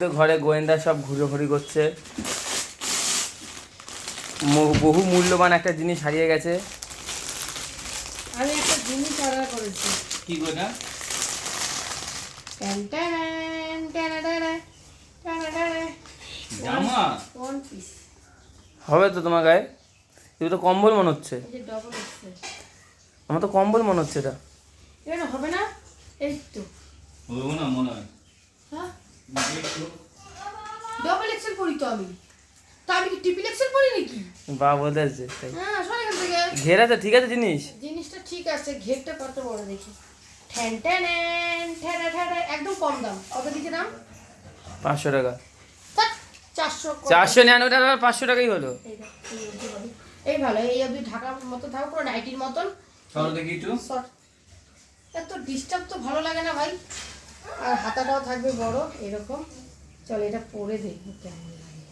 তো ঘরে গোয়েন্দা সব ঘুরোঘুরি করছে। বহু মূল্যবান একটা জিনিস হারিয়ে গেছে। আমি একটা জিনিস অর্ডার করেছি। কি গোটা? হবে তো তোমার গায়ে? এটা তো কম্বল মনে হচ্ছে। আমার তো কম্বল মনে হচ্ছে এটা। হবে না? এই তো। হবে না মনে হ্যাঁ। ডবল এক্সেল পরি তো আমি। তা আমি কি ট্রিপল এক্সেল পরি নাকি? বা বলতে আসছে তাই। হ্যাঁ সর এখান থেকে। ঘের আছে ঠিক আছে জিনিস? জিনিসটা ঠিক আছে ঘেরটা কত বড় দেখি। ঠ্যান ট্যান ঠ্যানা ঠ্যানা একদম কম দাম। কত দিকে দাম? পাঁচশো টাকা। চারশো। চারশো নিরানব্বই টাকা পাঁচশো টাকাই হলো। এই ভালো এই অবধি ঢাকার মতো থাকো পুরো নাইটির মতন। চলো দেখি একটু। এত ডিস্টার্ব তো ভালো লাগে না ভাই। আর হাতাটাও থাকবে বড় এরকম। চল এটা পরে দেখব কেমন লাগে।